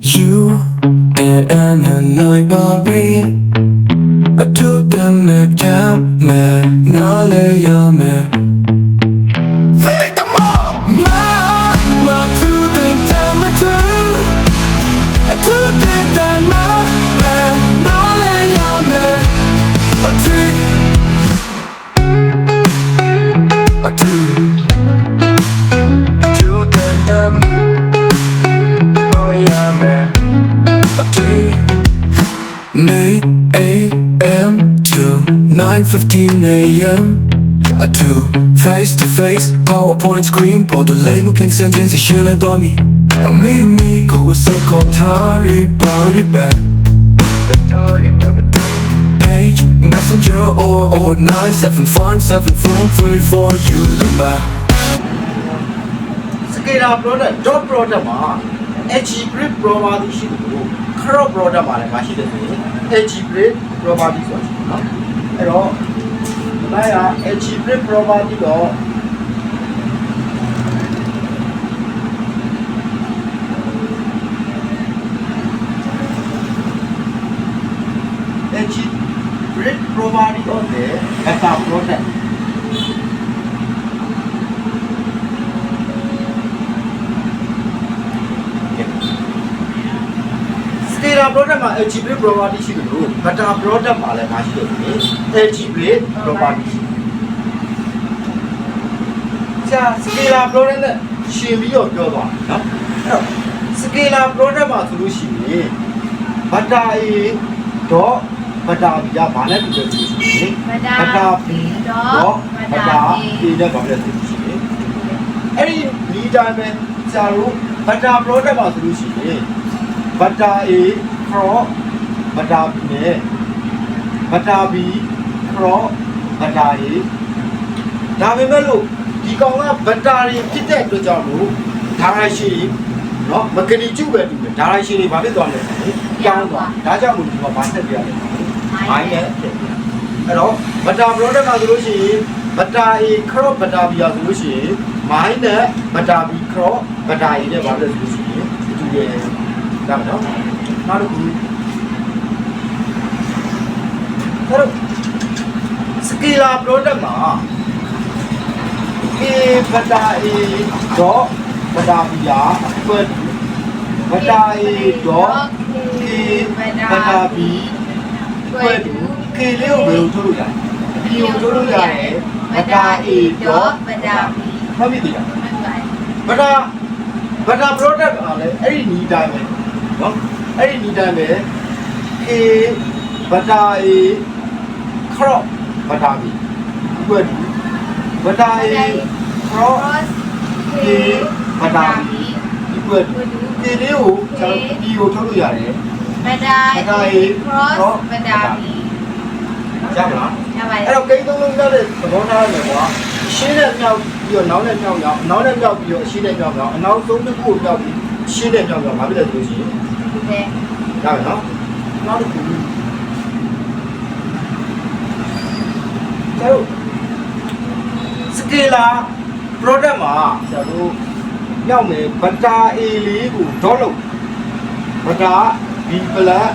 You 9.15 a.m. A two, face to face, PowerPoint screen På the label, pink sentence, i kyllen på mig Och me och me, gå och så tar i body back Page, messenger or, or 97474 you look back scalar product dot product မှာ edge grid property ရှိတယ်လို့ crop product မှာလည်းမရှိတယ်ဆိုရင် edge grid property ဆိုတာရှိတယ်နော် အဲ့တော့ဒီမှာက edge grid property တော့ edge grid property of the data product စတေရာ product မှာ algebraic property ရှိတယ်လို့ beta product မှာလည်းမရှိတယ်ဆိုရင် algebraic property ရှိတယ်။ကြာ scalar product နဲ့ရှင်ပြီးတော့ပြောသွားတယ်နော်။အဲ့တော့ scalar product မှာဆိုလို့ရှိရင် beta a တော့ beta b ကဘာနဲ့တူလဲဆိုလို့ရှိရင် beta b တော့တော့ beta beta a a နဲ့ဘာလဲဆိုလို့ရှိရင်အဲ့ဒီဒီတိုင်းပဲဆရာတို့ beta product မှာဆိုလို့ရှိရင် beta A cross beta B နဲ့ beta B cross beta A ဒါပေမဲ့လို့ဒီကောင်က beta တွေဖြစ်တဲ့အတွက်ကြောင့်လို့ဒါရိုက်ရှိเนาะမကနီကျုပဲတူတယ်ဒါရိုက်ရှိတွေဘာဖြစ်သွားလဲဆိုရင်ကြောင်းသွားဒါကြောင့်မို့ဒီမှာဘာဆက်ပြရလဲမိုင်းနဲ့ဖြစ်ပြအဲ့တော့ beta product ကဆိုလို့ရှိရင် beta A cross beta B ရဆိုလို့ရှိရင်မိုင်းနဲ့ beta B cross beta A နဲ့ဘာလဲဆိုလို့ရှိရင်တူတယ်ဒါမှနော် နောက်တစ်ခုအဲ့တော့ scalar product မှာ a beta a dot beta b equal to beta a dot a beta b equal to k လေးကိုဘယ်လိုထုတ်လို့ရလဲအပြင်ကိုထုတ်လို့ရတယ် beta a dot beta b ဟုတ်ပြီလား beta beta product ကလည်းအဲ့ဒီနီးတိုင်းပဲနော် အဲ့ဒီနီးတိုင်းပဲ A ဘတာ A crop ဘတာ B ဘယ်ဒီဘတာ A crop cross A ဘတာ B ဒီဘယ်ဒီ K လေးကိုကျွန်တော် B ကိုထုတ်လို့ရတယ် beta beta a A cross beta b ရမလားရပါတယ်အဲ့တော့ကိန်းသုံးလုံးရောက်တဲ့သဘောထားရတယ်ကွာရှင်းတဲ့မြောက်ပြီးတော့နောက်နဲ့မြောက်မြောက်နောက်နဲ့မြောက်ပြီးတော့ရှင်းတဲ့မြောက်မြောက်အနောက်ဆုံးတစ်ခုကိုမြောက်ပြီးရှင်းတဲ့မြောက်မြောက်ဘာဖြစ်လဲဆိုလို့ရှိရင် ဒီပဲဒါပဲနော်နောက်တစ်ခုကျတော့စကေလာ product မှာဆရာတို့မြောက်မယ်ဘတာ A လေးကိုဒေါ့လို့ဘတာ B ပလတ်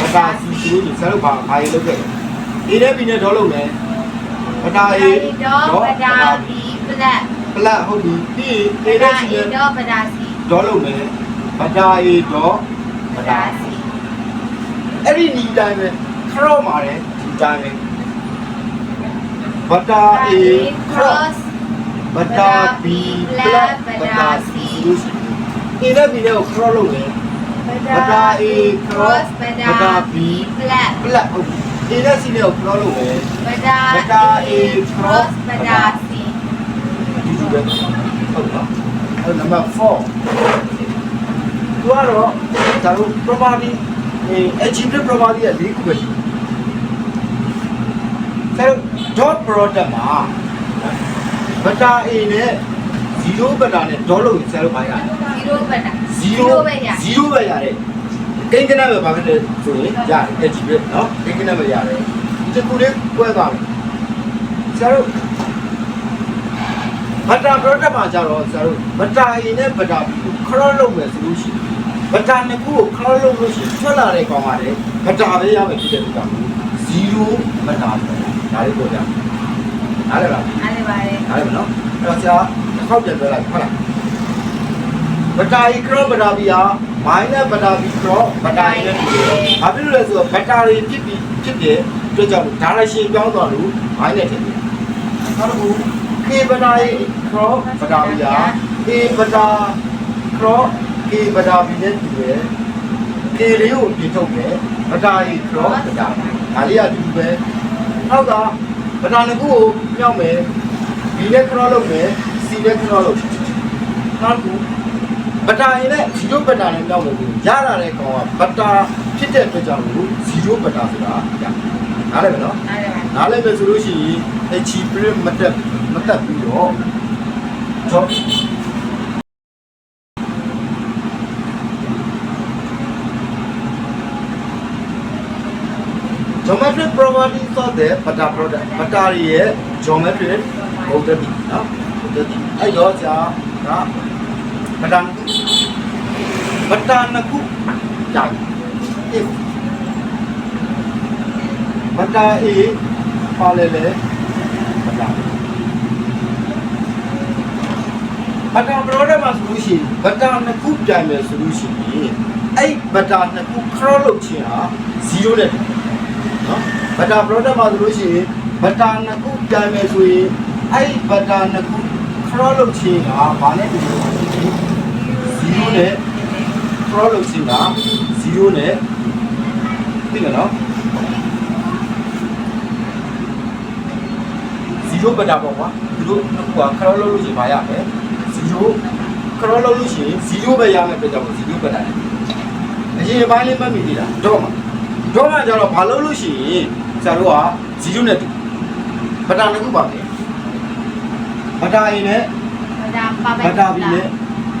ဘတာ C ဆိုလို့ဆရာတို့ဘာဘာရေးလုပ်ခဲ့လဲ A နဲ့ B နဲ့ဒေါ့လို့မယ်ဘတာ A တော့ beta b flat ပလတ်ဟုတ်ပြီပြီး A beta နဲ့ C a နဲ့တော့ beta c ဒေါ်လို့မယ်ဗတာအေဒေါ် ဗတာ beta c အဲ့ဒီနီးတိုင်းပဲခရော့မာတယ်ဒီတိုင်းပဲဗတာအေခရော့ cross ဗတာဘီပလတ်ဗတာစီအင်းနဲ့ဘီနဲ့ကိုခရော့လို့မယ်ဗတာအေခရော့ cross ဗ beta တာ b ဘီ flat ပလတ်ဟုတ်ပြီအင်းနဲ့စီနဲ့ကိုခရော့လို့မယ် beta beta a A cross beta c ဒီလိုပဲဟုတ်နော်အဲ့နံပါတ်4 သူကတော့ဒါတို့ property အဲ achievable property ရဲ့၄ခုပဲရှိတယ် dot product မှာ beta a နဲ့0 beta နဲ့ dot လို့ဆရာတို့ဘာရလဲ 0 beta 0 ပဲရ 0ပဲရတယ်ကိန်းကနပဲဘာဖြစ်လဲဆိုရင်ရတယ် achievable เนาะကိန်းကနပဲရတယ်ဒီခုလေးကွဲသွားပြီဆရာတို့ဘတာ product မှာကြတော့ဆရာတို့ဘတာ A နဲ့ဘတာ B ကို cross လုပ်မယ်ဆိုလို့ရှိရင် ဗတာနှစ်ခုကိုခရောလို့လို့ရှိရင်ထွက်လာတဲ့ကောင်ကလည်းဗတာပဲရမယ်ဖြစ်တဲ့အတွက်ကြောင့်0ဗတာပဲဒါလေးပြောကြနားလည်လားအားလည်းပါတယ်နားလည်မနော်အဲ့တော့ဆရာတစ်ခေါက်ပြန်ပြောလိုက်ဟုတ်လားဗတာဤခရောဗတာဘီယာမိုင်းနဲ့ဗတာဘီခရောဗတာဤနဲ့တူတယ်ဘာဖြစ်လို့လဲဆိုတော့ဗတာတွေဖြစ်ပြီးဖြစ်တဲ့အတွက်ကြောင့်ဒါရရှင်ပြောင်းသွားလို့မိုင်းနဲ့ထည့်တယ်နောက်တစ်ခုခေဗတာဤခရောဗတာဘီယာခေဗတာခရော ခေဗတာဘီနဲ့တူတယ်ခေလေးကိုပြင်ထုတ်တယ်ဗတာဤခရောဗတာဒါလေးအတူတူပဲဟုတ်တာဗတာနှစ်ခုကိုမြောက်မယ် B နဲ့ cross လုပ်မယ် C နဲ့ cross လုပ်နောက်ခုဘတာရင်နဲ့0ဘတာနဲ့တောက်လို့ရတာတဲ့ကောင်ကဘတာဖြစ်တဲ့အတွက်ကြောင့်လို့0ဘတာဆိုတာရနားလည်မယ်နော်အားလည်းပါတယ်နားလည်မယ်ဆိုလို့ရှိရင်အချီပရမတက်မတက်ပြီးတော့ကျော် geometric properties of the bata product bata ရဲ့ geometric property နော် property အဲ့တော့じゃကဘတာဘတာနှစ်ခုကြာ if ဘတာ A ပါလေလေဘတာဘတာ product မှာဆိုလို့ရှိရင်ဘတာနှစ်ခုပြန်မယ်ဆိုလို့ရှိရင်အဲ့ဘတာနှစ်ခု cross လုပ်ခြင်းဟာ0နဲ့တူတယ် နော်ဘတာ product မှာဆိုလို့ရှိရင်ဘတာနှစ်ခုပြန်မယ်ဆိုရင်အဲ့ဒီဘတာနှစ်ခု cross လုပ်ခြင်းကဘာနဲ့တူလဲ0နဲ့ cross လုပ်ခြင်းက0နဲ့သိတယ်နော်0ဘတာပေါ့ကွာသူတို့နှစ်ခုက cross လုပ်လို့ရှိရင်ဘာရမလဲ0 cross လုပ်လို့ရှိရင်0ပဲရမယ်ပြကြပါ0ဘတာနဲ့အရင်ပိုင်းလေးမှတ်မိသေးတာတော့မှာ တော့မှကျတော့ဘာလုပ်လို့ရှိရင်ဆရာတို့က0နဲ့တူဘတာနှစ်ခုပါပဲဘတာအင်းနဲ့ဗဒါပါပဘတာဘီနဲ့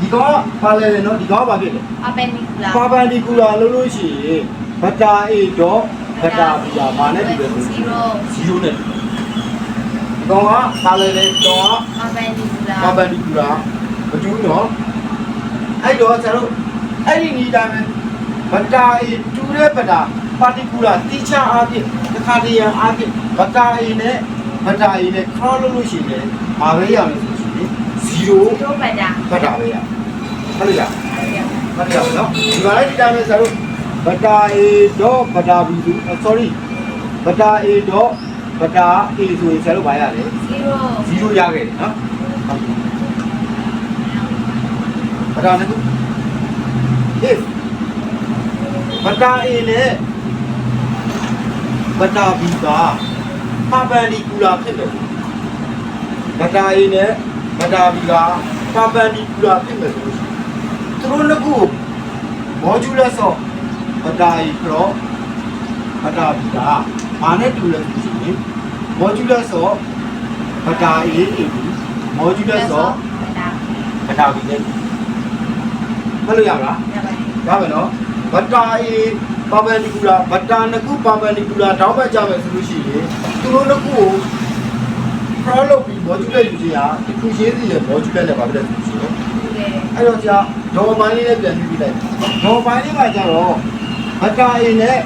ဒီကောင်ကပါလဲတယ်နော်ဒီကောင်ကဘာဖြစ်လဲပါပနီကူလာပါပန်ဒီကူလာလုပ်လို့ရှိရင်ဘတာအေတော့ဘတာဘီကဘာနဲ့တူလဲဆို0နဲ့တူဒီကောင်ကပါလဲတယ်တော့ပါပနီကူလာပါပန်ဒီကူလာမတူဘူးနော်အဲ့တော့ဆရာတို့အဲ့ဒီနီးတိုင်းဘတာအေတူတဲ့ဘတာ ပါတီကူလာတိချအားဖြင့်တစ်ခါတည်းရန်အားဖြင့်ဘတာအေနဲ့ဘတာအေနဲ့ cross လုပ်လို့ရှိရင်ဘာပဲရမယ်ဆိုရှင်0တို့ဗဒါဘတာပဲရဟုတ်လို့ရအားလည်းမှတ်ရအောင်နော်ဒီမှာလည်းဒီတိုင်းပဲဆရာတို့ဘတာအေတော့ဘတာဘီဆို sorry ဘတာအေတော့ဘတာအေဆိုရင်ဆရာတို့ဘာရလဲ0 0ရခဲ့တယ်နော်ဘတာနဲ့ if ဘတာအေနဲ့ ဘတာဘီကပါပန်ဒီကူလာဖြစ်တယ်ဘတာအေနဲ့ဘတာဘီကပါပန်ဒီကူလာဖြစ်မယ်ဆိုလို့ရှိရင်သူတို့နှစ်ခုကို modulus of ဘတာအေ cross ဘတာဘီကဘာနဲ့တူလဲဆိုရင် modulus of ဘတာအေ AB modulus of ဗဒါဘတာဘီနဲ့မှတ်လို့ရမလားရပါတယ်ရမယ်နော်ဘတာအေ ပါပန်ဒီကူလာဘတာနှစ်ခုပါပန်ဒီကူလာတောင်းပတ်ကြမယ်ဆိုလို့ရှိရင်သူတို့နှစ်ခုကို cross လုပ်ပြီး modular ယူခြင်းဟာတစ်ခုချင်းစီရဲ့ modular နဲ့ပါပဲဆိုရှင်ဒီလေအဲ့တော့ကြာဒေါ်ပိုင်းလေးနဲ့ပြန်ပြီးပြလိုက်ဒေါ်ပိုင်းလေးကကြတော့ဘတာအေနဲ့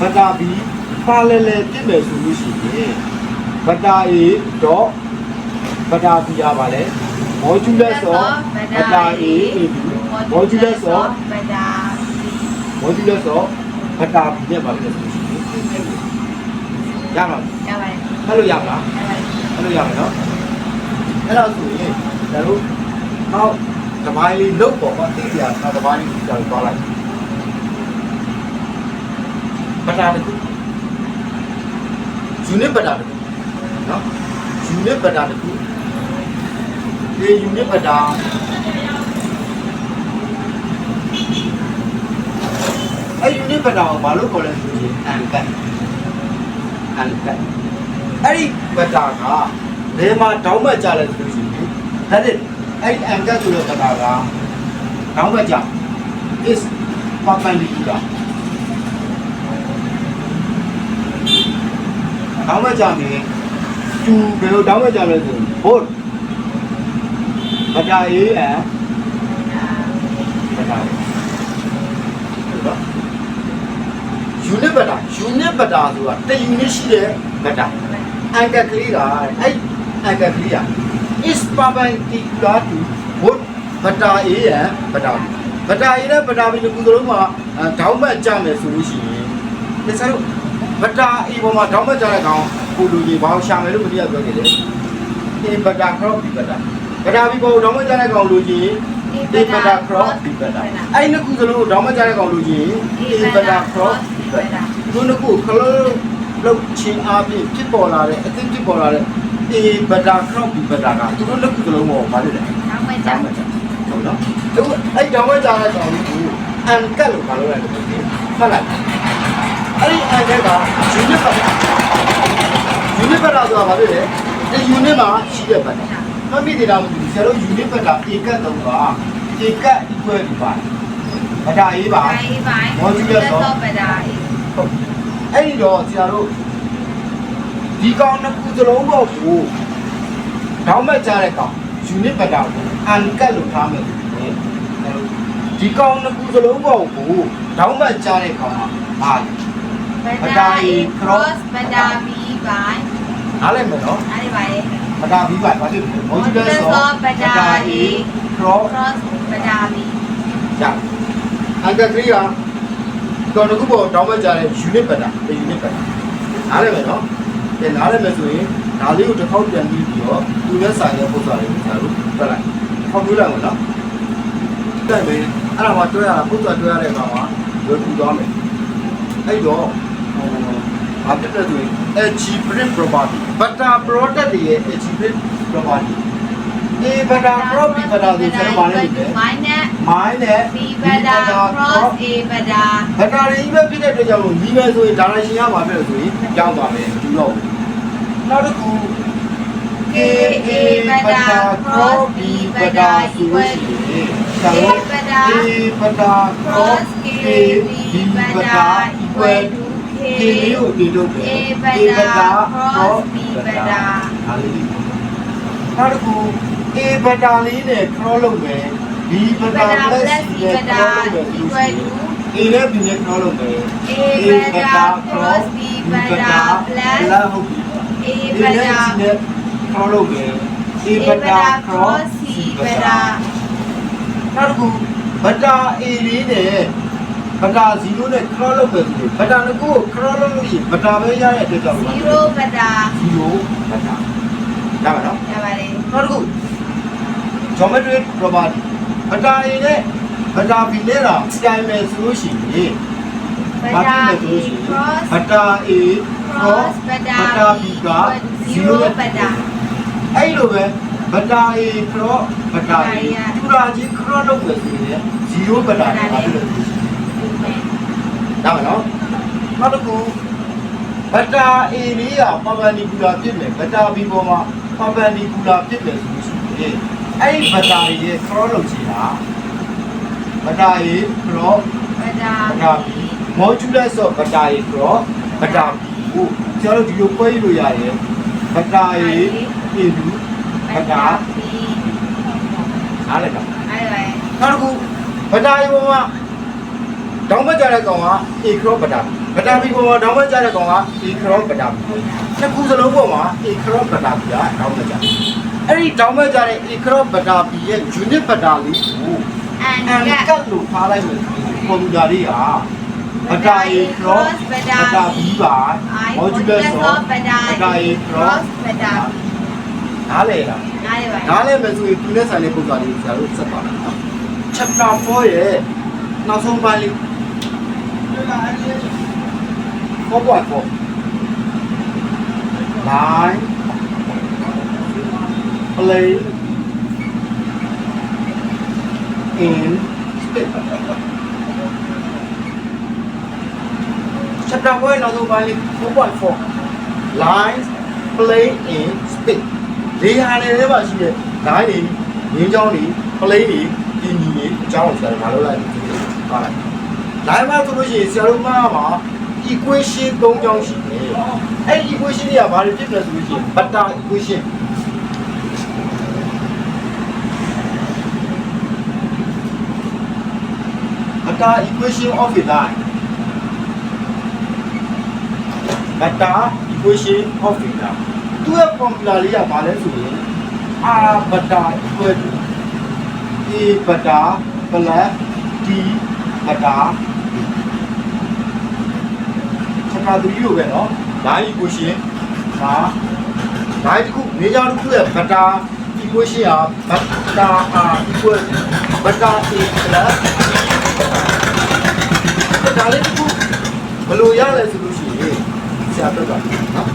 ဘတာဘီပါလဲလဲပြစ်မယ်ဆိုလို့ရှိရင်ဘတာအေတော့ဘတာဘီရပါလဲ modular ဆိုဘတာအေ AB modular ဆိုဗဒါ modular ဆို ဘတာဘီနဲ့ပါလဲဆိုလို့ရှိရင်ရမှာရပါတယ်အဲ့လိုရမလားရပါတယ်အဲ့လိုရမယ်နော်အဲ့တော့ဆိုရင်ကျွန်တော်တို့နောက်တပိုင်းလေးလုတ်ပေါ်ပါသိကြနောက်တပိုင်းလေးကျွန်တော်သွားလိုက်ပတာတခု unit ပတာတခုနော် unit ပတာတခုဒီ unit ပတာ အဲ့ unit ပတာကိုဘာလို့ခေါ်လဲဆိုရင် uncut uncut အဲ့ဒီဘက်တာကဘယ်မှာတောင်းမှတ်ကြလဲဆိုလို့ရှိရင်ဒါနဲ့အဲ့ဒီအန်ကတ်ဆိုတဲ့ဘက်တာကတောင်းမှတ်ကြ is perpendicular တောင်းမှတ်ကြမယ်သူဘယ်လိုတောင်းမှတ်ကြလဲဆိုရင် both ဘက်တာ A and ဘက်တာ A ဘတ်တာ unit ဘတ်တာဆိုတာတ unit ရှိတဲ့ဘတ်တာအန်ကကလေးကအဲ့အန်ကကလေးက is perpendicular to what ဘတ်တာ A ရန်ဘတ်တာ B ဘတ်တာ A နဲ့ဘတ်တာ B တို့ခုစလုံးမှာဒေါင်းမတ်ကြမယ်ဆိုလို့ရှိရင်ဒီစားလို့ဘတ်တာ A ပေါ်မှာဒေါင်းမတ်ကြတဲ့ကောင်ကိုလူကြီးဘာလို့ရှာမယ်လို့မသိရပြောနေတယ် A ဘတ်တာ cross B ဘတ်တာဘတ်တာ B ပေါ်ဒေါင်းမတ်ကြတဲ့ကောင်လူကြီး A ဘတ်တာ cross B ဘတ်တာအဲ့ဒီနှစ်ခုစလုံးကိုဒေါင်းမတ်ကြတဲ့ကောင်လူကြီး A ဘတ်တာ cross B ဘတ်တာသူတို့ကခလုံးလောက်ချင်းအားဖြင့်ဖြစ်ပေါ်လာတဲ့အသိဖြစ်ပေါ်လာတဲ့ A ဘတာ crop B ဘတာကသူတို့လက်ခုကလုံးပေါ်ဘာလို့လဲနောက်မှတောကြောင်းက်မှချက်ဟုတ်နော်သူအဲ့တောင်းမှကြတဲ့ကောင်လေးကိုအန်ကတ်လို့ဘာလို့လဲလို့ပြောတယ်ဖတ်လိုက်အဲ့ဒီအန်ကတ်က unit ဘတာ unit ဘတာဆိုတာဘာလို့လဲဒီ unit မှာရှိတဲ့ဘတာ မှတ်မိသေးလားမသိဘူးဆရာတို့ unit ဘတာ A ကတ်တော့က A ကတ် equal ဒီပါဘတာ A ပါပိုင်းပိုင်းတော့ပဒါအေးဟုတ်အဲ့ဒီတော့ဆရာတို့ဒီကောင်နှစ်ခုစလုံးတော့ကိုတောင်းမဲ့ကြတဲ့ကောင် unit ဘတ်တာကိုအန်ကတ်လို့ထားမယ်ဒီကောင်နှစ်ခုစလုံးပေါ့ကိုတောင်းမဲ့ကြတဲ့ကောင်ကဟာလဲပဒါအေး cross ပဒါဘီပိုင်းနားလည်မယ်နော်အဲ့ဒီပါလေဘ တ်တာပြီးပါဘာဖြစ်လဲမော်ဂျူလက်ဆိုဘတ်တာ A cross cross ပဒါဘီရအန်ကတ်3ကဒီကောင်နှစ်ခုပေါ့တောင်းမဲ့ကြတဲ့ unit ဘတ်တာဒီ unit ဘတ်တာနားလည်မယ်နော်ကဲနားလည်မယ်ဆိုရင်ဒါလေးကိုတစ်ခေါက်ပြန်ပြီးပြီးတော့သူနဲ့ဆိုင်တဲ့ပုံစံလေးကိုဆရာတို့ပြလိုက်။ခေါက်ပြလိုက်မယ်နော်။တက်မယ်အဲ့ဒါမှတွဲရတာပုံစံတွဲရတဲ့အခါမှာဝယ်ပူသွားမယ်။အဲ့တော့ဟို ဘာဖြစ်လဲဆိုရင် achievement property butter product တွေရဲ့ achievement property ဒီဘတာ crop ဒီဘတာကိုကျွန်တော်ဗာလဲဒီ minus မိုင်းနဲ့ b ပဒါ cross a ပဒါဘတာတွေကြီးပဲဖြစ်တဲ့အတွက်ကြောင့်လို့ညီမယ်ဆိုရင် direction ကပါဖြစ်လို့ဆိုရင်ကြောင်းသွားမယ်ဒီတော့နောက်တစ်ခု k a ပဒါ cross b ပဒါ equal to a ပဒါ a ပဒါ cross k b ပဒါ equal to k ဒီလေးကိုဒီလိုပဲ a ပဒါ cross b ပဒါဟာလေးဒီနောက်တစ်ခု a ပဒါလေးနဲ့ cross လုပ်မယ် b ပပဒါဒါ plus plus c b နဲ့ပဒါ cross လုပ်မယ် equal to a နဲ့ b နဲ့ cross လုပ်မယ် a ပဒါ cross b ပဒါ plus လာဟုတ်ပြီ a ဒီပနဲ့ဒါဒီနဲ့ cross လုပ်မယ် a a ပပဒါဒါ cross cross c c ပပဒါဒါနောက်တစ်ခုဘတာ a လေးနဲ့ ဘတာ0နဲ့ cross လုပ်မယ်ဆိုရင်ဘတာနှစ်ခုကို cross လုပ်လို့ရှိရင်ဘတာပဲရတဲ့အတွက်ကြောင့်0ပဒါ0ဘတာရပါတော့ရပါလေနောက်တစ်ခု geometry property ဘတာ a နဲ့ဘတာ b နဲ့တာစတိုင်မယ်ဆိုလို့ရှိရင်ပဘာဒါဖြစ်လဲဆိုလို့ရှိရင် cross ဘတာ a cross cross ပဒါဘတာ b က0 0ပဒါအဲ့လိုပဲဘတာ a cross ဘတာ a တူရာကြီး cross လုပ်မယ်ဆိုရင်0ဘတာဘာဖြစ်လဲဆိုရင် ဒါမှနော်နောက်တစ်ခုဘတာ A လေးကပပန်ဒီကူလာဖြစ်မယ်ဘတာ B ပေါ်မှာပပန်ဒီကူလာဖြစ်မယ်ဆိုလို့ရှိရင်အဲ့ဒီဘတာ A ရဲ့ cross လုပ်ချင်တာဘတာ A cross ပဒါဘတာ B modulus of ဘတာ A cross ဘတာ B ကိုကျွန်တော်တို့ဒီလိုပွဲလို့ရတယ်ဘတာ A A လူဘတာ B အားလည်းကအဲ့ဒါပဲနောက်တစ်ခုဘတာ A ပေါ်မှာ တောင်းမကြတဲ့ကောင်က A cross ဘတာ B ဘတာ B ပေါ်မှာတောင်းမကြတဲ့ကောင်က A cross ဘတာ B နှစ်ခုစလုံးပေါ်မှာ A cross ဘတာ B ကတောင်းမကြအဲ့ဒီတောင်းမကြတဲ့ A cross ဘတာ B ရဲ့ unit ဘတာလေးကိုအန်အန်ကကတ်လို့ထားလိုက်မယ်ကွန်ပျူတာလေးဟာဘတာ A cross ဘတာ B ပါ modulus of ပဒါဘတာ A cross ပဒါနားလေလားနားရပါနားလဲမယ်ဆိုရင်ဒီနဲ့ဆိုင်တဲ့ပုံစံလေးကိုဆရာတို့ဆက်ပါမယ်နော် chapter 4ရဲ့နောက်ဆုံးပိုင်းလေး 4.4 line play in space chapter 4ရဲ့နောက်ဆုံးပိုင်းလေး4.4 lines play in space လေဟာနယ်ထဲမှာရှိတဲ့ line တွေငင်းကြောင်းတွေ play တွေပြင်ကြီးတွေအကြောင်းကိုဆရာတို့မလုပ်လိုက်ဘူး။ဟုတ်လား။ line မှာဆိုလို့ရှိရင်ဆရာတို့မှာမှာ equation ၃ကြောင်းရှိတယ်။အဲ့ဒီ equation တွေကဘာတွေဖြစ်လဲဆိုလို့ရှိရင် butter equation ဘတာ equation of a line vector equation of vector သူ့ရဲ့ formula လေးကဘာလဲဆိုရင် r vector equal to a vector plus d vector ချ က်တာ3လို့ပဲเนาะ line equation ဒါ line တစ်ခုနေကြောင်တစ်ခုရဲ့ vector equation က vector r equal to vector a plus d ဒါလေးတစ်ခုဘယ်လိုရလဲဆိုလို့ရှိရင်ဆရာပြောတာနော်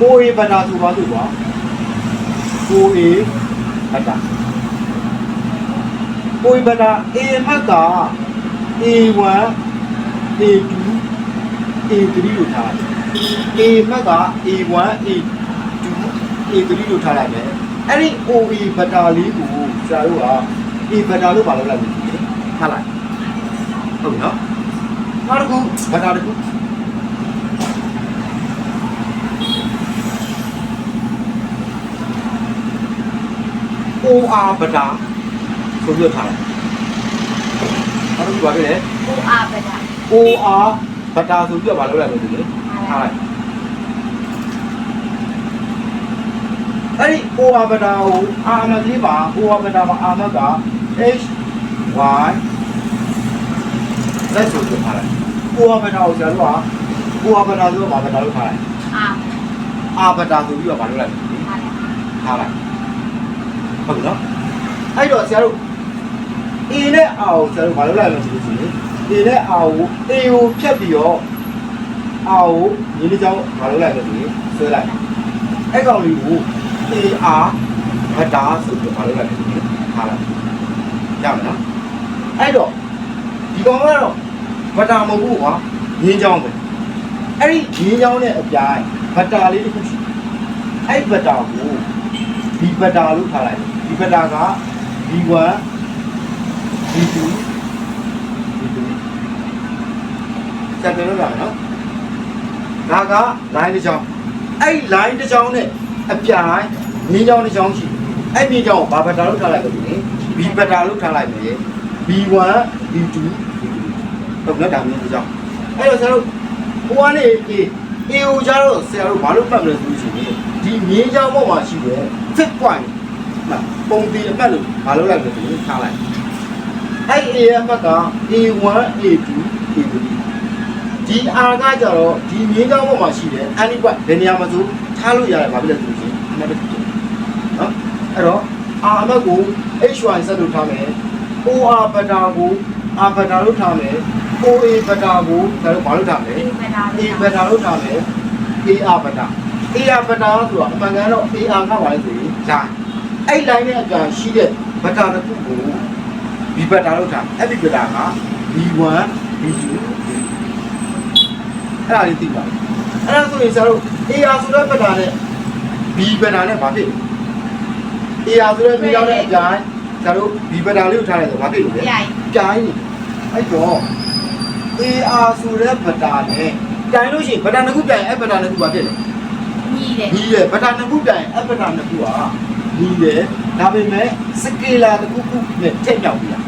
ကိုအေဗတာဆိုပါလို့ပါကိုအေဗတာကိုအေဗတာ A မတ်က A1 A2 A3 လို့ထားတယ် A မတ်က A1 A2 A3 လို့ထားလိုက်မယ်အဲ့ဒီ OE ဗတာလေးကိုဆရာတို့က A ဗတာလို့ပါလို့လိုက်ပြီထားလိုက်ဟုတ်ပြီနော်နောက်တစ်ခုဗတာတစ်ခု OR ဗတာဆိုပြီးတော့ထားလိုက်နောက်တ စ်ခုပါပြီလေကိုအားပဒါ OR ဗတာဆိုပြီးတော့ပါလို့လိုက်မယ်ဒီလေထားလိုက်အဲ့ဒီ OR ဗတာကိုအာမတ်လေးပါ OR ဗတာမှာအာမတ်က H Y လက်ဆိုပြီးထားလိုက် OR ဗတာကိုဆရာတို့က OR ဗတာဆိုတော့ဗတာလို့ထားလိုက် အာအာဗတာဆိုပြီးတော့ဗာလို့လိုက်ထားတယ်ထားလိုက်ဟုတ်ပြီနော်အဲ့တော့ဆရာတို့ A နဲ့ R ကိုဆရာတို့ဘာလို့လိုက်လဲဆိုလို့ရှိရင် A နဲ့ R ကို A ကိုဖြတ်ပြီးတော့ R ကိုရင်းနှီးကြောင်းဘာလို့လိုက်လဲဆိုရင်ဆွဲလိုက်အဲ့ကောင်လေးကို AR ဗတာဆိုပြီးဘာလို့လိုက်လဲဆိုရင်ထားလိုက်ရမယ်နော်အဲ့တော့ဒီကောင်ကတော့ဗတာမဟုတ်ဘူးကွာရင်းကြောင်းပဲအဲ့ဒီရင်းကြောင်းနဲ့အပြိုင်ဗတာလေးတစ်ခုရှိတယ်အဲ့ဗတာကိုဒီဗတာလို့ထားလိုက်ဒီဗတာက B1 B2 B2 စက်တယ်လို့လာမယ်နော်ဒါက line တစ်ချောင်းအဲ့ line တစ်ချောင်းနဲ့အပြိုင်မြင်းချောင်းတစ်ချောင်းရှိအဲ့မြင်းချောင်းကိုဘာဘတ်တာလို့ထားလိုက်လို့ဒီ B ဘတ်တာလို့ထားလိုက်မယ် B1 B2 B2 ဟုတ်နော်ဒါမြင်းတစ်ချောင်းအဲ့တော့ဆရာတို့ဟိုကနေ A A ကိုကြတော့ဆရာတို့ဘာလို့ပတ်မလဲဆိုလို့ရှိရင်ဒီမြင်းချောင်းပေါ်မှာရှိတယ် fit point နော်ပုံတီအပတ်လို့ဘာလို့လိုက်လဲဆိုရင်ထားလိုက် အဲ့ A ရဲ့ဘက်က A1 A2 A3 ဒီ R ကကြတော့ဒီမြင်းကောင်းပေါ်မှာရှိတယ်အနိကွဘယ်နေရာမှာဆိုထားလို့ရတယ်ဘာဖြစ်လဲဆိုရင်အမှတ်တစ်ခုနော်အဲ့တော့ R အမှတ်ကို H1 ဆက်လို့ထားမယ် OR ဘတာကို R ဘတာလို့ထားမယ် OA ဘတာကိုဒါတော့ဘာလို့ထားမလဲဒီပဒါ A ဘတာလို့ထားမယ် AR ဘတာ AR ဘတာဆိုတာအမှန်ကန်တော့ AR ကပါလေဆိုရင်ဒါအဲ့ line နဲ့အပြန်ရှိတဲ့ဘတာတစ်ခုကို ဒီဘတာလို့ထားအဲ့ဒီဘတာက B1 B2 အဲ့ဒါလေးသိပါအဲ့ဒါဆိုရင်ကျတော့ AR ဆိုတဲ့ဘတာနဲ့ B ဘတာနဲ့ဘာဖြစ်လဲ AR ဆိုတဲ့မိရောက်တဲ့အကြိုင်ကျတော့ B ဘတာလေးကိုထားလိုက်ဆိုဘာဖြစ်လဲပြိုင်ပြိုင်းနေအဲ့တော့ AR ဆိုတဲ့ဗတာနဲ့ပြိုင်းလို့ရှိရင်ဗတာနှစ်ခုပြိုင်အဲ့ဗတာနှစ်ခုဘာဖြစ်လဲညီတယ်ညီတယ်ဗတာနှစ်ခုပြိုင်အဲ့ဗတာနှစ်ခုဟာ ညီတယ်ဒါပေမဲ့စကေလာတစ်ခုခုနဲ့ထည့်မြောက်ပြီလား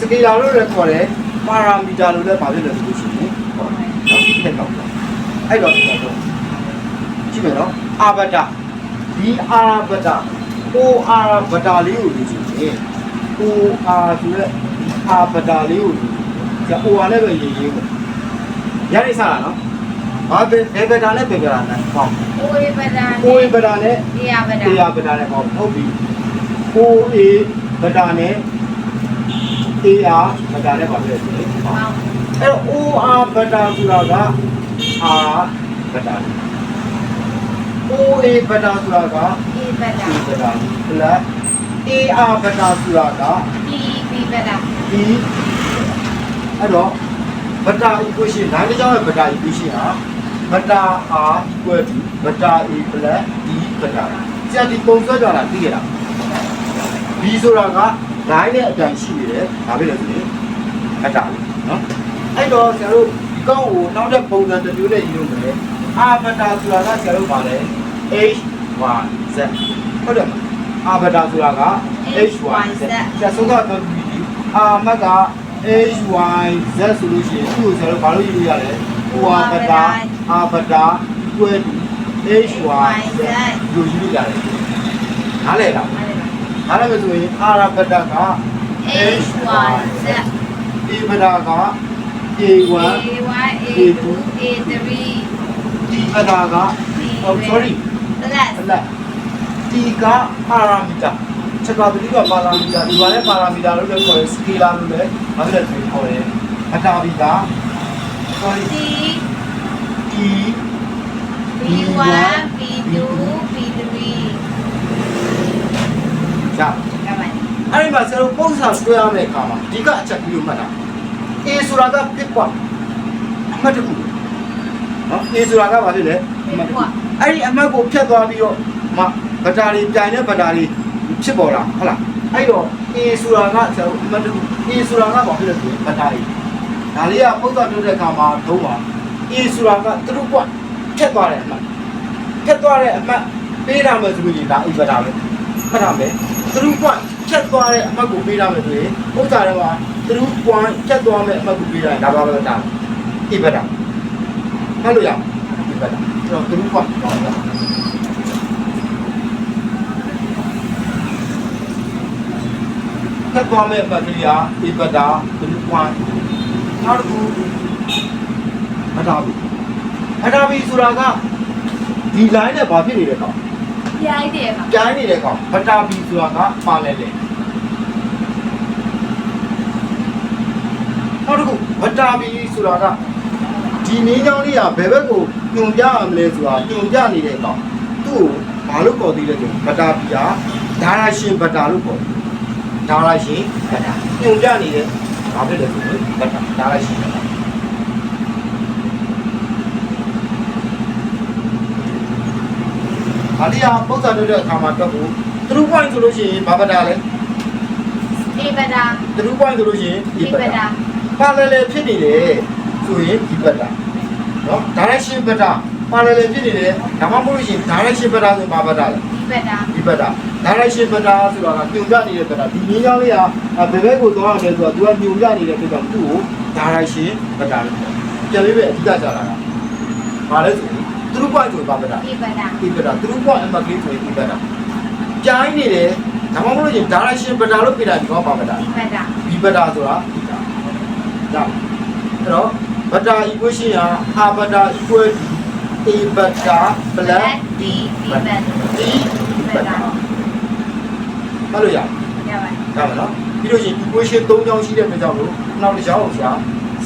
စကေလာလို့လည်းခေါ်တယ်ပါရာမီတာလို့လည်းဘာဖြစ်လဲဆိုလို့ရှိရင်ဟောနော်ထည့်မြောက်ပြီအဲ့တော့ဒီတော့ကြည့်မယ်နော်အာဗတာဒီအာဗတာ OR ဗတာလေးကိုကြည့်ရင် OR ဆိုတဲ့အာဗတာလေးကိုကြည့် OR နဲ့ပဲရေးရေးမယ်ရနေစားတာနော် ဘာပဲဘယ်ဗတာနဲ့ဘယ်ဗတာနဲ့ဟောကိုအေပဒါ OA ဗတာနဲ့ဒီယာပဒါ AR ဗတာနဲ့ဟောဟုတ်ပြီ OA ဗတာနဲ့ AR ဗတာနဲ့ပါပဲဆိုရင်ဟောဟောင်းအဲ့တော့ OR ဗတာဆိုတာက R ဗတာ OA ဗတာဆိုတာကဒီပဒါ A ဗတာ plus AR ဗတာဆိုတာကဒီဘီပဒါဒီအဲ့တော့ဗတာ equation ဒါတစ်ကြောင်းရဲ့ဗတာ equation ဟာ ဗတာ r equal to ဗတာ a plus d ဗတာဆရာဒီပုံဆွဲကြတာသိရလား b ဆိုတာက line နဲ့အတန်ရှိနေတယ်ဒါပဲလေဆိုရင်ဗတာလေးနော်အဲ့တော့ဆရာတို့ဒီကောင်းကိုနောက်တဲ့ပုံစံတစ်မျိုးနဲ့ယူလို့မယ် r ဗတာဆိုတာကဆရာတို့ပါလဲ h y z ဟုတ်တယ်မလား r ဗတာဆိုတာက h y z ဆရာဆုံးတော့ပြောပြီးပြီ r မတ်က h hy z ဆိုလို့ရှိရင်သူ့ကိုဆရာတို့ဘာလို့ရေးလို့ရလဲ ဟိုဟာပတာအာပတာ equal to hy z လို့ရေးလို့ရတယ်နားလည်လားနားလည်မယ်ဆိုရင်အာရပတာက H Y Z a ပတာက a1 A Y A two A three d ပတာက oh sorry plus အလက်ဒီကပါရာမီတာချက်ကပတိကပါရာမီတာဒီပါလဲပါရာမီတာလို့လည်းခေါ်တယ်စကေလာလို့လည်းဘာလို့လဲခေါ်တယ်အတာဘီတာ sorry C e B one B two B three ရကဲ့အဲ့ဒီမှာဆရာတို့ပုံစံဆွဲရမယ့်အခါမှာဒီကအချက်ပြီးလို့မှတ်တာ A ဆိုတာကဖြစ်ပွားအမှတ်တစ်ခုနော် A ဆိုတာကဘာဖြစ်လဲအမှတ်တစ်ခုအဲ့ဒီအမှတ်ကိုဖြတ်သွားပြီးတော့မဘတာတွေပြိုင်တဲ့ဘတာတွေဖြစ်ပေါ်လာဟုတ်လားအဲ့တော့ A ဆိုတာကဆရာတို့အမှတ်တစ်ခု A ဆိုတာကဘာဖြစ်လဲဆိုရင်ဘတာတွေ ဒါလေးကပုံစံထုတ်တဲ့အခါမှာဒုံးပါ A ဆိုတာကသူတို့ကဖြတ်သွားတဲ့အမှတ်ဖြတ်သွားတဲ့အမှတ်ပေးရမယ်ဆိုရင်ဒါ A ဘတာပဲမှတ်ရမယ်သူတို့ကဖြတ်သွားတဲ့အမှတ်ကိုပေးရမယ်ဆိုရင်ဥစ္စာတွေမှာသူတို့ကဖြတ်သွားမယ့်အမှတ်ကိုပေးရရင်ဒါပါပဲဒါ A ဘတာမှတ်လို့ရအောင် A ဘတာအဲ့တော့သူတို့ကပါတာဖြတ်သွားမယ့်အမှတ်ကလေးက A ဘတာသူတို့က နောက်တစ်ခုအတားပြီအတားပြီဆိုတာကဒီ line နဲ့ဘာဖြစ်နေလဲကောင်ပြိုင်တယ်ပါကျိုင်းနေတဲ့ကောင်ဗတာဘီဆိုတာကပါလဲလေနောက်တစ်ခုဗတာဘီဆိုတာကဒီနင်းကြောင်းလေးကဘယ်ဘက်ကိုညွန်ပြရမလဲဆိုတာညွန်ပြနေတဲ့ကောင်သူ့ကိုဘာလို့ခေါ်သေးလဲဆိုဗတာဘီကဒါရရှင်ဗတာလို့ခေါ်တယ်ဒါရရှင်ဗတာညွန်ပြနေတဲ့ ဘာဖြစ်လဲဆိုရင်ဗတာဒါရရှင်ဗတာအလီယာပုံစံတွေ့တဲ့အခါမှာတော့ဘူးသူတို့ point ဆိုလို့ရှိရင်ဘာဗတာလဲ A ပဒါသူတို့ point ဆိုလို့ရှိရင် B ဒီဗပတာဒါပါလလေဖြစ်နေတယ်ဆိုရင်ဒီဘက်တာနော် direction ဘက်တာပါလလေဖြစ်နေတယ်ဒါမှမဟုတ်လို့ရှိရင် direction ဘက်တာဆိုဘာဘက်တာလဲ B ပဒါဒီဘက်တာ direction ဘက်တာဆိုတာကညွန်ပြနေတဲ့ဘက်တာဒီငင်းကြောင်းလေးကဘယ်ဘက်ကိုသွားရလဲဆိုတော့ तू ကညွန်ပြနေတဲ့အတွက်ကြောင့်သူ့ကို direction ဘက်တာလို့ခေါ်တယ်ပြန်လေးပဲအဓိကကြတာကဘာလဲဆိုရင်သူတို့ point ဆိုဘာဘက်တာ B ပဒါဒီဘက်တာသူတို့ point အမှတ်ကလေးဆိုရင်ဒီဘက်တာကြိုင်းနေတယ်ဒါမှမဟုတ်လို့ရှိရင် direction ဘက်တာလို့ပြတာဒီကဘာဘက်တာ B ပဒါဒီဘတာဆိုတာဒီတာဒါအဲ့တော့ဘတာ equation ဟာ a ဘတာ equal to a ဘတာ plus D B ပဒါ d ဘတာဘာလို့ရရပါဒါမလားပြီးလို့ရှိရင် equation ၃ကြောင်းရှိတဲ့အတွက်ကြောင့်လို့နောက်တစ်ကြောင်းကိုဆရာ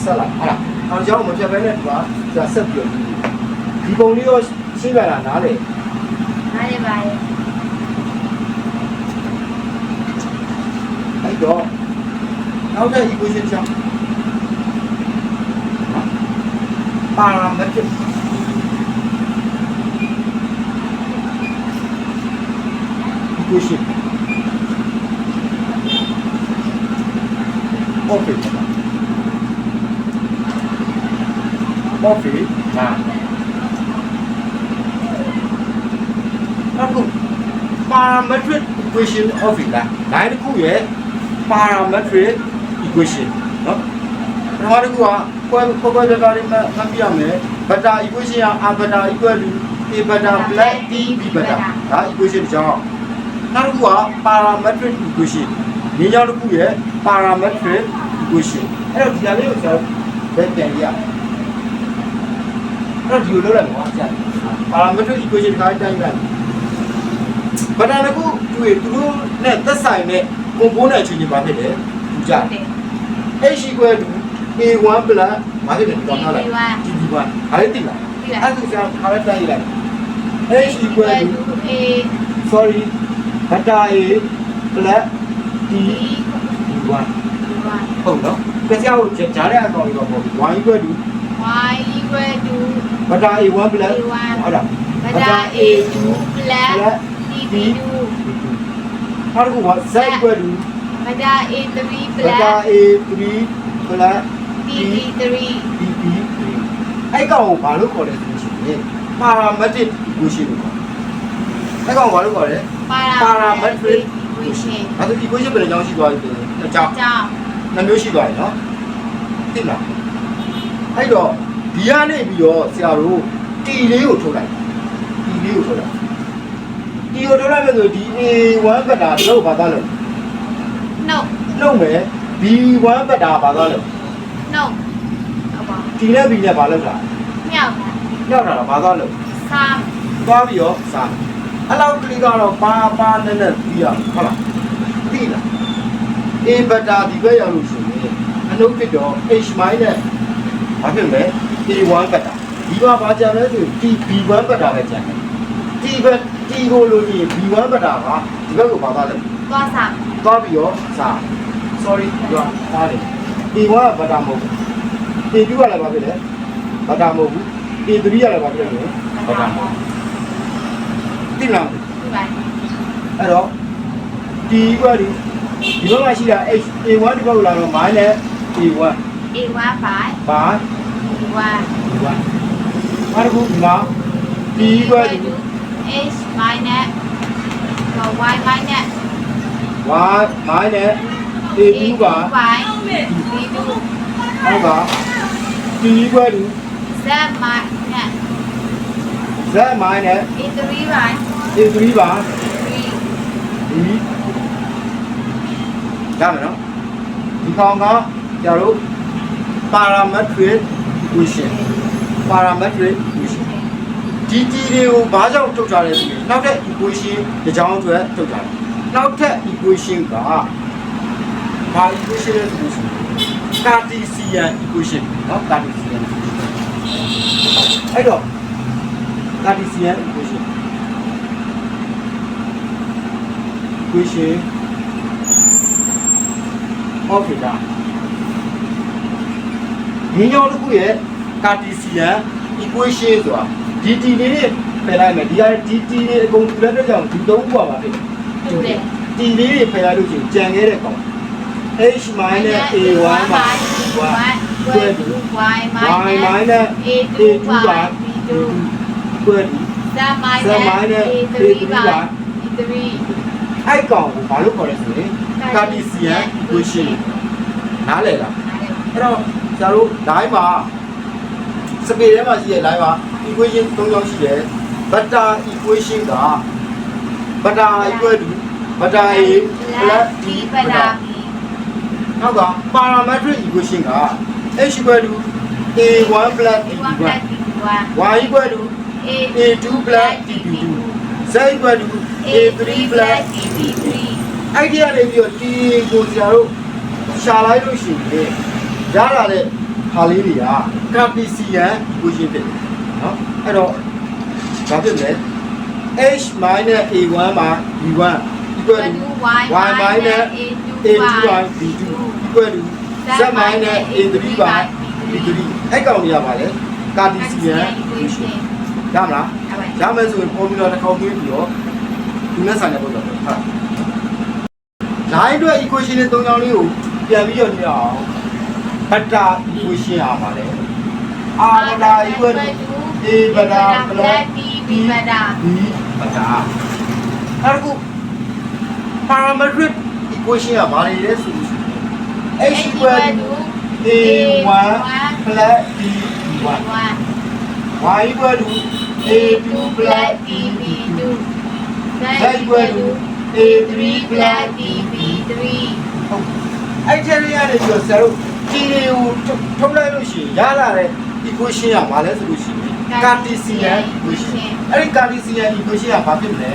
ဆက်လိုက်ဟုတ်လားနောက်တစ်ကြောင်းကိုမပြတ်ဘဲနဲ့ဒီမှာဆရာဆက်ပြီးဒီပုံလေးရောရှင်းပြတာနားလေနားရပါရဲ့အဲ့တော့နောက်တဲ့ equation ကြောင်း parametric equation okay โอเคนะအခု parametric equation of it လား line တစ်ခုရဲ့ parametric equation เนาะပထမတစ်ခုကကွဲကွဲကွဲပြားပြားလေးမှမှတ်ပြရမယ်ဘတာ equation က a ဘတာ equal to a ဘတာ plus b b ဘတာဒါ equation တစ်ကြောင်းနောက်တစ်ခုက parametric equation ဒီကြောင်းတစ်ခုရဲ့ parametric equation အဲ့တော့ဒီဟာလေးကိုကျွန်တော်ဘယ်ပြန်ရအဲ့တော့ဒီလိုလုပ်လိုက်ပါဆရာ parametric equation ခိုင်းတိုင်းလိုက်ဘတာတစ်ခုတွေ့သူတို့နဲ့သက်ဆိုင်တဲ့ component အချင်းချင်းပါဖြစ်တယ်သူကြတယ် h equal to a1 plus ဘာဖြစ်လဲဒီကောင်ထားလိုက် gb1 ဘာလဲတိလားအဲ့ဒါဆိုကျွန်တော်ခါလိုက်တိုင်းလိုက် h equal to A sorry beta a plus d D d1 ဟုတ်နော်ကြကြောက်ဂျားတဲ့အကောင်ကြီးတော့ပေါ့1 equal to Y equal to beta a1 plus A1 ဟုတ်လား beta A2 plus DB2 နောက်တစ်ခုက z equal to beta A3 beta plus a3 plus DB3 dp အဲ့ကောင်ကိုဘာလို့ခေါ်လဲဆိုလို့ရှိရင် parametric equation လို့ခေါ်တယ်အဲ့ကောင်ကိုဘာလို့ခေါ်လဲ parametric equation အဲ့ဒါ equation ဘယ်နှကြောင်းရှိသွားပြီလဲတစ်ကြောင်းကြောင့်ဒနှမျိုးရှိသွားပြီနော်သိလားအဲ့တော့ဒီကနေပြီးတော့ဆရာတို့တီလေးကိုထုတ်လိုက်တီလေးကိုထုတ်လိုက်တီကိုထုတ်လိုက်မယ်ဆိုဒီ A1 ကတာဘယ်လိုဘာသာလဲ no လုံးမယ် B1 ကတာဘာသာလဲ no အပါတီနဲ့ B နဲ့ဘာလုပ်တာမြောက်ညောက်တာဘာသာလဲစာသွားပြီးတော့စား အဲ့လောက်ကလေးကတော့ပါပါနဲ့နဲ့ပြီးရဟုတ်လားသိလား A ဘတာဒီဘက်ရောက်လို့ရှိရင်အနုဖြစ်တော့ H မိုင်းနဲ့ဘာဖြစ်လဲ A1 ဘတာဒီမှာဘာကြံလဲဆို T B1 ဘတာပဲကြံတယ် T ဘက် T ကိုလို့ရှိရင် B1 ဘတာကဒီဘက်ကိုဘာသာလဲသွားစာသွားပြီးတော့စား sorry ဒီကသားတယ် A1 ကဘတာမဟုတ်ဘူး A2 ကလည်းဘာဖြစ်လဲဘတာမဟုတ်ဘူး A3 ကလည်းဘာဖြစ်လဲဘတာမဟုတ်ဘူး သိလားဒီပိုင်းအဲ့တော့ T equal to ဒီဘက်မှာရှိတာ H A1 ဒီဘက်ကိုလာတော့ minus A1 A1 by ဘာ B1 A1 အဲ့ဒါကဒီမှာ T equal to H minus Y minus y minus A2 ပါ by B2 အဲ့ဒါ T equal to Z minus z minus A3 by အေးသီးပါဒီဒါမယ်နော်ဒီကောင်ကကျတော့ parametric equation parametric equation ဒီတီတွေကိုဘာကြောင့်ထုတ်ထားလဲဆိုရင်နောက်ထပ် equation တစ်ကြောင်းအတွက်ထုတ်ထားတယ်နောက်ထပ် equation ကဘာ equation လဲဆိုရင် Cartesian equation နော် Cartesian အဲ့တော့ Cartesian equation equation of theta ညီညောတစ်ခုရဲ့ Cartesian equation ဆိုတာဒီတီလေးတွေပယ်လိုက်မယ်ဒီကဒီတီလေးအကုန်တူတဲ့အတွက်ကြောင့်ဒီသုံးခုပါပါဖြစ်တူတယ်တီလေးတွေပယ်လိုက်လို့ရှိရင်ကြံခဲ့တဲ့ကောင် h minus a1 by b1 equal to Y y minus minus A2 a2 by by b2 B2 equal to Z minus minus A3 by B3 အဲ့ကောင်ကိုဘာလို့ခေါ်လဲဆိုရင် Cartesian equation နားလည်လားအဲ့တော့ကျတို့ line မှာစပေထဲမှာရှိတဲ့ line မှာ equation ၃ကြောင်းရှိတယ် beta equation က beta equal to beta a plus d beta နောက်က parametric equation က h equal to a1 plus A1 b1 plus y equal to a2 plus b2 z equal to a3 plus b3 အဲ့ဒီကနေပြီးတော့ t ကိုဆရာတို့ရှာလိုက်လို့ရှိရင်ရလာတဲ့ဟာလေးတွေက Cartesian equation ဖြစ်တယ်နော်အဲ့တော့ဘာဖြစ်လဲ h minus a1 မှာ b1 equal to y minus a2 by b2 equal to z minus a3 by b3 အဲ့ကောင်တွေကပါလေ Cartesian equation ရမလားရမယ်ဆိုရင် formula တစ်ခေါက်ပြီးပြီးတော့ဒီနဲ့ဆိုင်တဲ့ပုံစံပေါ့ဟုတ် line အတွက် equation တွေ၃ချောင်းလေးကိုပြန်ပြီးတော့ညအောင်ဘတ်တာ equation အားပါလေ r ဘတ်တာ equal to a ဘတ်တာ plus B B ဘတ်တာ b ဘတ်တာအဲ့ဒါက parametric equation ကဘာလဲလဲဆိုလို့ရှိရင် h equal to a1 plus b1 1 y equal to a2 plus b2 z equal to a3 plus B3 အဲ့ဒီနေရာနေပြီးတော့ဆရာတို့ဒီတွေကိုထုတ်လိုက်လို့ရှိရင်ရလာတဲ့ equation ကဘာလဲဆိုလို့ရှိရင် Cartesian equation အဲ့ဒီ Cartesian equation ကဘာဖြစ်မလဲ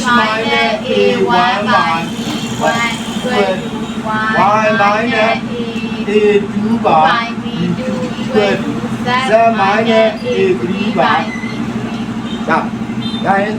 H minus A1 by B1 equal to Y minus a2 by by B2 equal to Z z minus a3 by B3 ဒါဒါရင်